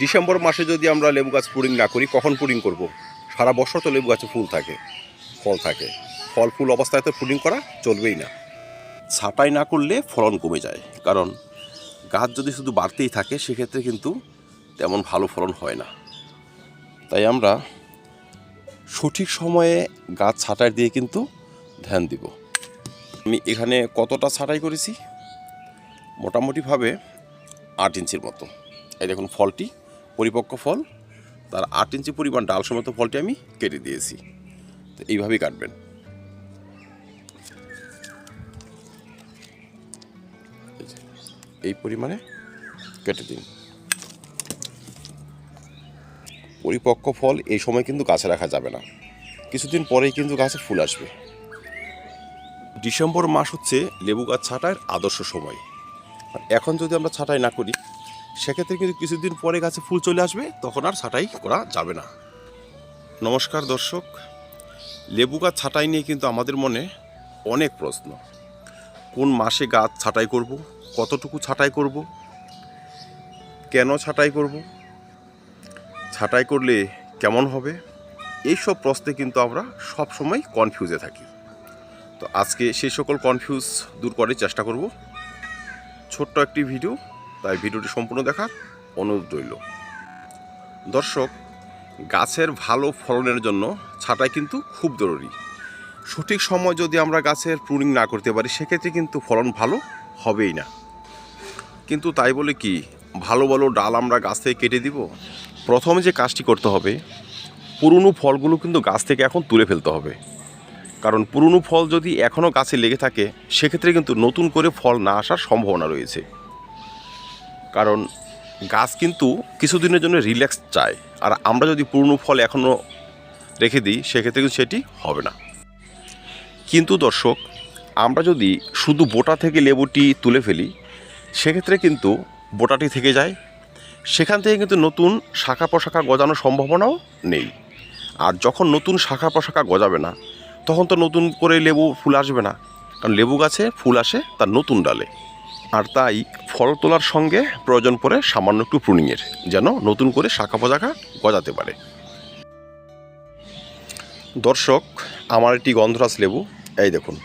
December মাসে যদি আমরা লেবু গাছ পুডিং না করি, কখন পুডিং করব? সারা বছর তো লেবু গাছে ফুল থাকে, ফল থাকে। ফল ফুল অবস্থায় তো পুডিং করা চলবেই না। ছাঁটাই না করলে ফলন কমে যায়, কারণ গাছ যদি শুধু বাড়তেই থাকে, সেক্ষেত্রে কিন্তু তেমন ভালো ফলন হয় না। তাই আমরা সঠিক সময়ে গাছ ছাঁটাই দিয়ে কিন্তু ধ্যান দিব। আমি এখানে কতটা ছাঁটাই করেছি? মোটামুটিভাবে আট ইঞ্চির মতো। এই দেখুন ফলটি। পরিপক্ক ফল, তার আট ইঞ্চি পরিমাণ ডাল সমেত ফলটি আমি কেটে দিয়েছি। তো এইভাবেই কাটবেন। এই পরিমাণে কেটে দিন। পরিপক্ক ফল এই সময় কিন্তু গাছে রাখা যাবে না। কিছুদিন পরেই কিন্তু গাছে ফুল আসবে। ডিসেম্বর মাস হচ্ছে লেবু গাছ ছাঁটার আদর্শ সময়। এখন যদি আমরা ছাঁটাই না করি সেক্ষেত্রে কিন্তু কিছুদিন পরে গাছে ফুল চলে আসবে, তখন আর ছাঁটাই করা যাবে না। নমস্কার দর্শক, লেবু গাছ ছাঁটাই নিয়ে কিন্তু আমাদের মনে অনেক প্রশ্ন। কোন মাসে গাছ ছাঁটাই করব? কতটুকু ছাঁটাই করব? কেন ছাঁটাই করব? ছাঁটাই করলে কেমন হবে? এইসব প্রশ্নে কিন্তু আমরা সব সময় কনফিউজে থাকি। তো আজকে সেই সকল কনফিউজ দূর করার চেষ্টা করব। ছোট্ট একটি ভিডিও তাই ভিডিওটি সম্পূর্ণ দেখার অনুরোধ রইল। দর্শক, গাছের ভালো ফলনের জন্য ছাঁটাই কিন্তু খুব জরুরি। সঠিক সময় যদি আমরা গাছের প্রুনিং না করতে পারি, সেক্ষেত্রে কিন্তু ফলন ভালো হবেই না। কিন্তু তাই বলে কি, ভালো ভালো ডাল আমরা গাছ থেকে কেটে দিব। প্রথমে যে কাজটি করতে হবে, পুরনো ফলগুলো কিন্তু গাছ থেকে এখন তুলে ফেলতে হবে। কারণ পুরনো ফল যদি এখনও গাছে লেগে থাকে, সেক্ষেত্রে কিন্তু নতুন করে ফল না আসার সম্ভাবনা রয়েছে। কারণ গাছ কিন্তু কিছুদিনের জন্য রিল্যাক্স চায়। আর আমরা যদি পুরনো ফল এখনও রেখে দিই, সেক্ষেত্রে কিন্তু সেটি হবে না। কিন্তু দর্শক, আমরা যদি শুধু বোটা থেকে লেবুটি তুলে ফেলি, সেক্ষেত্রে কিন্তু বোটাটি থেকে যায়। সেখান থেকে কিন্তু নতুন শাখা প্রশাখা গজানোর সম্ভাবনাও নেই। আর যখন নতুন শাখা প্রশাখা গজাবে না, তখন তো নতুন করে লেবু ফুল আসবে না। কারণ লেবু গাছে ফুল আসে তার নতুন ডালে। আর তাই ফল তোলার সঙ্গে প্রয়োজন পড়ে সামান্য একটু প্রুনিংয়ের যেন নতুন করে শাখা পোশাখা গজাতে পারে। দর্শক, আমার একটি গন্ধরাজ লেবু, এই দেখুন।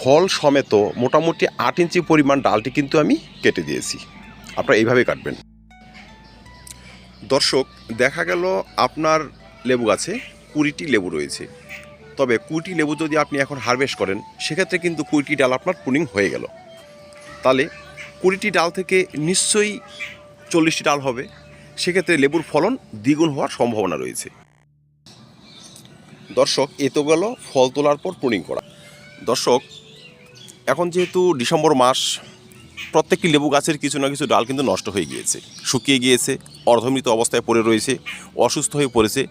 ফল সমেত মোটামুটি আট ইঞ্চি পরিমাণ ডালটি কিন্তু আমি কেটে দিয়েছি। আপনারা এইভাবে কাটবেন। দর্শক, দেখা গেল আপনার লেবু গাছে কুড়িটি লেবু রয়েছে। তবে কুড়িটি লেবু যদি আপনি এখন হারভেস্ট করেন, সেক্ষেত্রে কিন্তু কুড়িটি ডাল আপনার পুনিং হয়ে গেল। তাহলে কুড়িটি ডাল থেকে নিশ্চয়ই চল্লিশটি ডাল হবে। সেক্ষেত্রে লেবুর ফলন দ্বিগুণ হওয়ার সম্ভাবনা রয়েছে। দর্শক, এ তো গেল ফল তোলার পর পুনিং করা। দর্শক, এখন যেহেতু ডিসেম্বর মাস, প্রত্যেকটি লেবু গাছের কিছু না কিছু ডাল কিন্তু নষ্ট হয়ে গিয়েছে। শুকিয়ে গিয়েছে, অর্ধমৃত অবস্থায় পড়ে রয়েছে, অসুস্থ হয়ে পড়েছে,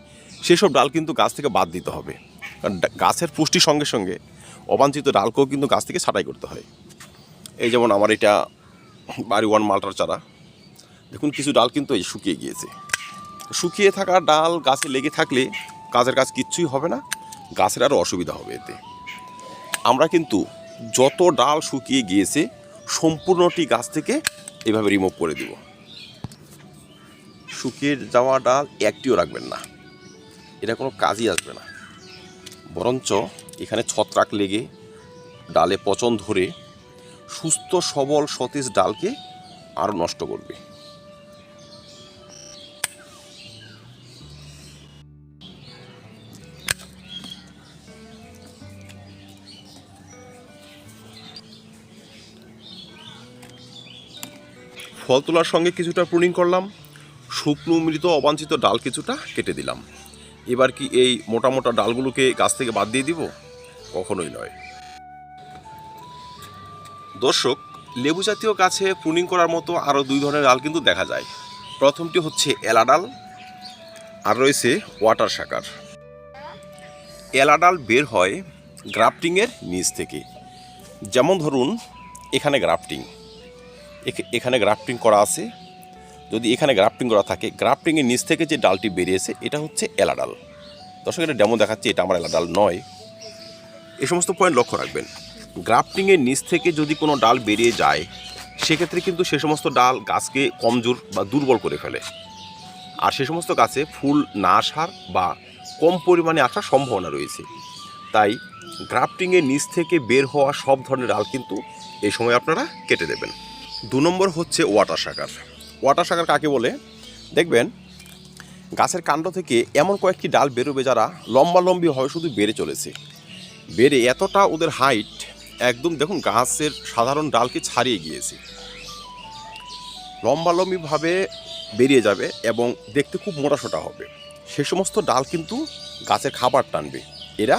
সেসব ডাল কিন্তু গাছ থেকে বাদ দিতে হবে। কারণ, গাছের পুষ্টির সঙ্গে সঙ্গে অবাঞ্ছিত ডালকেও কিন্তু গাছ থেকে ছাঁটাই করতে হয়। এই যেমন আমার এটা বাড়ি ওয়ান মালটার চারা। দেখুন কিছু ডাল কিন্তু এই শুকিয়ে গিয়েছে। শুকিয়ে থাকা ডাল গাছে লেগে থাকলে গাছের কাজ কিচ্ছুই হবে না, গাছের আরও অসুবিধা হবে এতে। আমরা কিন্তু যত ডাল শুকিয়ে গিয়েছে, সম্পূর্ণটি গাছ থেকে এভাবে রিমুভ করে দিব। শুকিয়ে যাওয়া ডাল একটিও রাখবেন না। এটা কোনো কাজই আসবে না। বরঞ্চ এখানে ছত্রাক লেগে ডালে পচন ধরে সুস্থ, সবল সতেজ ডালকে আরও নষ্ট করবে। ফল তোলার সঙ্গে কিছুটা প্রুনিং করলাম। শুকনো, মৃত, অবাঞ্ছিত ডাল কিছুটা কেটে দিলাম। এবার কি এই মোটা মোটা ডালগুলোকে গাছ থেকে বাদ দিয়ে দিব? কখনোই নয়। দর্শক, লেবু জাতীয় গাছে প্রুনিং করার মতো আরও দুই ধরনের ডাল কিন্তু দেখা যায়। প্রথমটি হচ্ছে এলা ডাল আর রয়েছে ওয়াটার শাকার এলা ডাল বের হয় গ্রাফটিংয়ের নিচ থেকে। যেমন ধরুন, এখানে গ্রাফটিং। এখ- এখানে গ্রাফটিং করা আছে। যদি এখানে গ্রাফটিং করা থাকে, গ্রাফটিংয়ের নিচ থেকে যে ডালটি বেরিয়েছে, এটা হচ্ছে এলা ডাল দর্শক, এটা ডেমো দেখাচ্ছে, এটা আমার এলা ডাল নয়। এই সমস্ত পয়েন্ট লক্ষ্য রাখবেন। গ্রাফটিংয়ের নিচ থেকে যদি কোনো ডাল বেরিয়ে যায়, সেক্ষেত্রে কিন্তু সে সমস্ত ডাল গাছকে কমজোর বা দুর্বল করে ফেলে। আর সে সমস্ত গাছে ফুল না আসার বা কম পরিমাণে আসার সম্ভাবনা রয়েছে। তাই গ্রাফটিংয়ের নিচ থেকে বের হওয়া সব ধরনের ডাল কিন্তু এই সময় আপনারা কেটে দেবেন। দু নম্বর হচ্ছে ওয়াটার শাকার ওয়াটার শাকার কাকে বলে? দেখবেন, গাছের কাণ্ড থেকে এমন কয়েকটি ডাল বেরোবে যারা লম্বালম্বি হয় শুধু বেড়ে চলেছে। বেড়ে এতটা ওদের হাইট একদম দেখুন গাছের সাধারণ ডালকে ছাড়িয়ে গিয়েছে। লম্বালম্বিভাবে বেরিয়ে যাবে এবং দেখতে খুব মোটাসোটা হবে। সে সমস্ত ডাল কিন্তু গাছের খাবার টানবে। এরা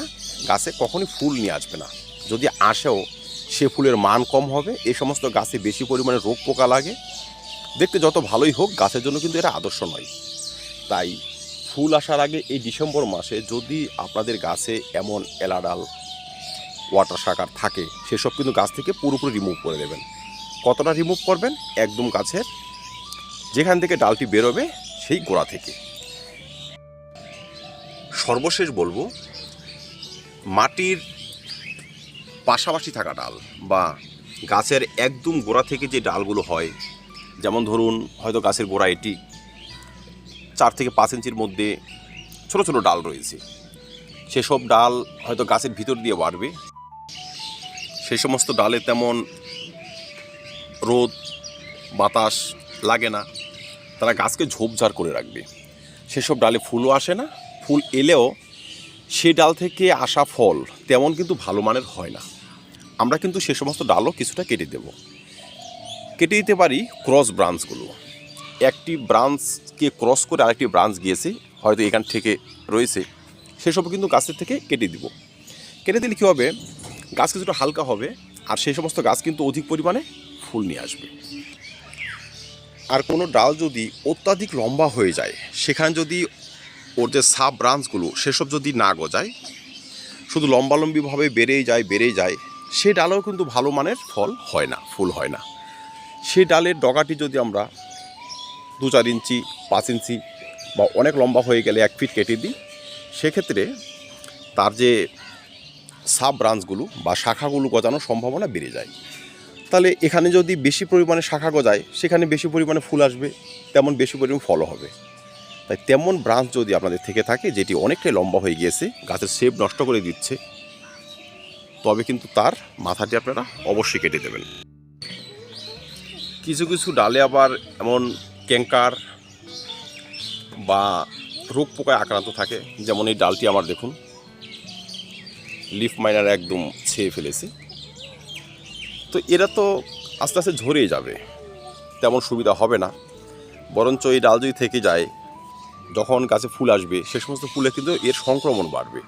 গাছে কখনই ফুল নিয়ে আসবে না। যদি আসেও, সে ফুলের মান কম হবে, এ সমস্ত গাছে বেশি পরিমাণে রোগ পোকা লাগে। দেখতে যত ভালোই হোক, গাছের জন্য কিন্তু এটা আদর্শ নয়। তাই ফুল আসার আগে এই ডিসেম্বর মাসে যদি আপনাদের গাছে এমন এলাডাল ওয়াটার শাকার থাকে, সেসব কিন্তু গাছ থেকে পুরোপুরি রিমুভ করে দেবেন। কতটা রিমুভ করবেন? একদম গাছের যেখান থেকে ডালটি বেরোবে, সেই গোড়া থেকে। সর্বশেষ বলব, মাটির পাশাপাশি থাকা ডাল বা গাছের একদম গোড়া থেকে যে ডালগুলো হয়, যেমন ধরুন, হয়তো গাছের গোড়া এটি চার থেকে পাঁচ ইঞ্চির মধ্যে ছোট ছোট ডাল রয়েছে। সেসব ডাল হয়তো গাছের ভিতর দিয়ে বাড়বে। সেই সমস্ত ডালে তেমন রোদ, বাতাস লাগে না। তারা গাছকে ঝোপঝাড় করে রাখবে। সেসব ডালে ফুলও আসে না। ফুল এলেও সেই ডাল থেকে আসা ফল তেমন কিন্তু ভালো মানের হয় না। আমরা কিন্তু সে সমস্ত ডালও কিছুটা কেটে দেব। কেটে দিতে পারি ক্রস ব্রাঞ্চগুলো। একটি ব্রাঞ্চকে ক্রস করে আরেকটি ব্রাঞ্চ গিয়েছে, হয়তো এখান থেকে রয়েছে। সেসব কিন্তু গাছের থেকে কেটে দিব। কেটে দিলে কী হবে? গাছ কিছুটা হালকা হবে, আর সেই সমস্ত গাছ কিন্তু অধিক পরিমাণে ফুল নিয়ে আসবে। আর কোনো ডাল যদি অত্যাধিক লম্বা হয়ে যায়, সেখানে যদি ওর যে সাব ব্রাঞ্চগুলো সেসব যদি না গজায়, শুধু লম্বালম্বিভাবে বেড়েই যায় বেড়েই যায়, সে ডালেও কিন্তু ভালো মানের ফল হয় না, ফুল হয় না। সেই ডালের ডগাটি যদি আমরা দু চার ইঞ্চি, পাঁচ ইঞ্চি বা অনেক লম্বা হয়ে গেলে এক ফিট কেটে দিই, সেক্ষেত্রে তার যে সাব ব্রাঞ্চগুলো বা শাখাগুলো গজানোর সম্ভাবনা বেড়ে যায়। তাহলে এখানে যদি বেশি পরিমাণে শাখা গজায়, সেখানে বেশি পরিমাণে ফুল আসবে, তেমন বেশি পরিমাণে ফলও হবে। তাই তেমন ব্রাঞ্চ যদি আপনাদের থেকে থাকে, যেটি অনেকটাই লম্বা হয়ে গিয়েছে, গাছের শেপ নষ্ট করে দিচ্ছে, তবে কিন্তু তার মাথাটি আপনারা অবশ্যই কেটে দেবেন। কিছু কিছু ডালে আবার এমন ক্যাঙ্কার বা রোগ পোকায় আক্রান্ত থাকে, যেমন এই ডালটি আমার দেখুন। লিফ মাইনার একদম ছেয়ে ফেলেছে। তো এরা তো আস্তে আস্তে ঝরেই যাবে, তেমন সুবিধা হবে না। বরঞ্চ এই ডাল যদি থেকে যায়, যখন গাছে ফুল আসবে, সে সমস্ত ফুলে কিন্তু এর সংক্রমণ বাড়বে।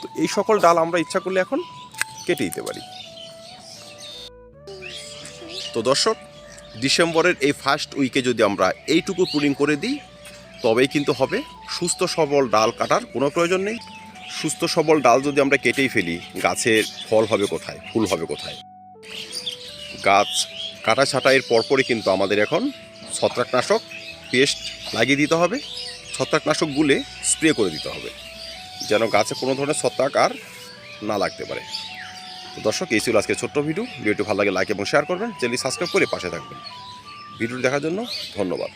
তো এই সকল ডাল আমরা ইচ্ছা করলে এখন কেটে দিতে পারি। তো দর্শক, ডিসেম্বরের এই ফার্স্ট উইকে যদি আমরা এইটুকু পুলিং করে দিই, তবেই কিন্তু হবে সুস্থ সবল ডাল কাটার কোনো প্রয়োজন নেই। সুস্থ, সবল ডাল যদি আমরা কেটেই ফেলি, গাছের ফল হবে কোথায়, ফুল হবে কোথায়? গাছ কাটা ছাঁটাইয়ের পরপরই কিন্তু আমাদের এখন ছত্রাকনাশক পেস্ট লাগিয়ে দিতে হবে। ছত্রাকনাশক গুলে স্প্রে করে দিতে হবে, যেন গাছে কোনো ধরনের ছত্রাক আর না লাগতে পারে। তো দর্শক, এই ছিল আজকে ছোট্ট ভিডিও। ভিডিওটি ভালো লাগে লাইক এবং শেয়ার করবেন। চ্যানেল সাবস্ক্রাইব করে পাশে থাকবেন। ভিডিওটি দেখার জন্য ধন্যবাদ।